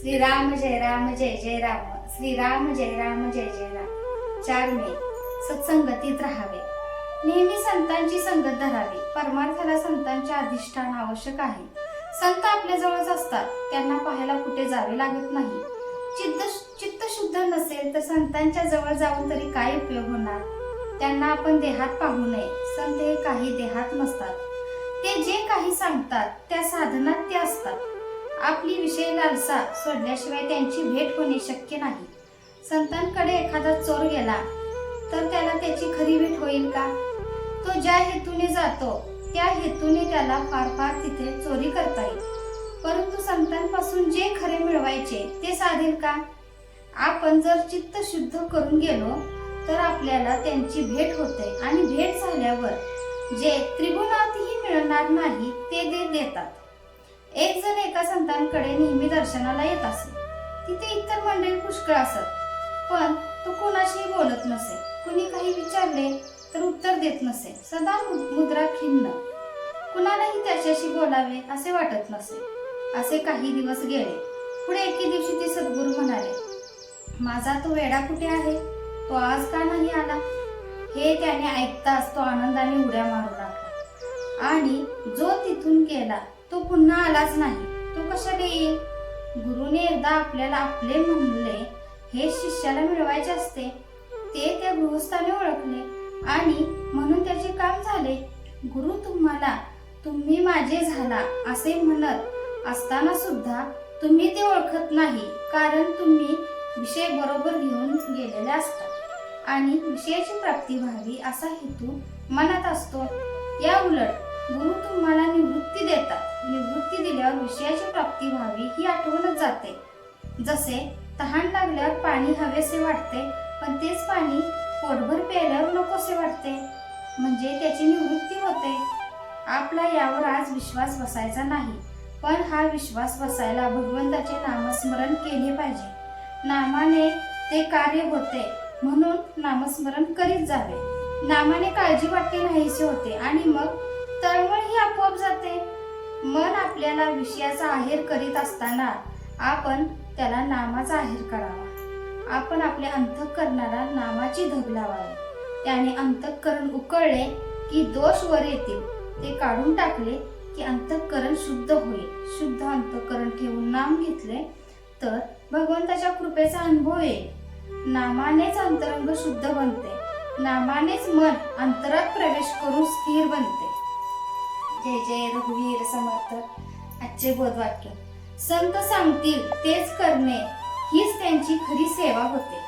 श्रीराम जय राम जय जय राम. श्रीराम जय राम जय जय राम. चार मे सत्संगतीत राहावे. नेहमी संतांची संगत धरावी. परमार्थाला संतांचे अधिष्ठान आवश्यक आहे. संत आपल्या जवळच असतात. त्यांना पाहायला कुठे जावे लागत नाही. चित्त चित्त शुद्ध नसेल तर संतांच्या जवळ जाऊन तरी काय उपयोग होणार? त्यांना आपण देहात पाहू नये. संत हे काही देहात नसतात. ते जे काही सांगतात त्या साधनात ते असतात. आपली विषय लालसा सोडल्याशिवाय त्यांची भेट होणे शक्य नाही. संतांकडे एखादा चोर गेला तर त्याला त्याची खरी भेट होईल का? तो ज्या हेतूने जातो त्या हेतूने त्याला फार फार तिथे चोरी करता येईल. परंतु संतांपासून जे खरे मिळवायचे ते साधेल का? आपण जर चित्त शुद्ध करून गेलो तर आपल्याला त्यांची भेट होते आणि भेट झाल्यावर जे त्रिगुणातही मिळणार नाही ते दे देतात. एक जण एका संतांकडे नेहमी दर्शनाला येत असे. तिथे इतर मंडळी पुष्कळ असत. पण तो कोणाशीही बोलत नसे. कुणी काही विचारले तर उत्तर देत नसे. सदा मुद्रा खिन्न. कुणालाही त्याच्याशी बोलावे असे वाटत नसे. असे काही दिवस गेले. पुढे एके दिवशी ते सद्गुरू म्हणाले माझा तो वेडा कुठे आहे? तो आज का नाही आला? हे त्याने ऐकताच तो आनंदाने उड्या मारू लागला. आणि जो तिथून गेला तो पुन्हा आलाच नाही. तो कशाला येईल? गुरुने एकदा आपल्याला आपले म्हणले हे शिष्याला मिळवायचे असते ते त्या गृहस्थाने ओळखले आणि म्हणून त्याचे काम झाले. गुरु तुम्हाला तुम्ही माझे झाला असे म्हणत असताना सुद्धा तुम्ही ते ओळखत नाही कारण तुम्ही विषय बरोबर घेऊन गेलेले असता आणि विषयाची प्राप्ती व्हावी असा हेतू मनात असतो. या उलट गुरु तुम्हाला दिल्यावर विषयाची प्राप्ती व्हावी ही आठवणच जाते. जसे तहान लागल्यावर पाणी हवेसे वाटते पण तेच पाणी पोटभर प्यायल्यावर नकोसे वाटते म्हणजे त्याची निवृत्ती होते. आपला यावर आज विश्वास बसायचा नाही पण हा विश्वास बसायला भगवंताचे नामस्मरण केले पाहिजे. नामाने ते कार्य होते म्हणून नामस्मरण करीत जावे. नामाने काळजी वाटते नाहीसे होते आणि मग मन आपल्याला विषयाचा आहेर करीत असताना आपण त्याला नामाचा आहेर करावा. आपण आपल्या अंतःकरणाला नामाची धग लावावी. त्याने अंतःकरण उकळले की दोष वर येतील. ते काढून टाकले की अंतःकरण शुद्ध होईल. शुद्ध अंतःकरण ठेवून नाम घेतले तर भगवंताच्या कृपेचा अनुभव येईल. नामानेच अंतरंग शुद्ध बनते. नामानेच मन अंतरात प्रवेश करून स्थिर बनते. जय जय रघुवीर समर्थ आजचे बोधवाक्य. संत सांगतील तेच करणे हीच त्यांची खरी सेवा होते.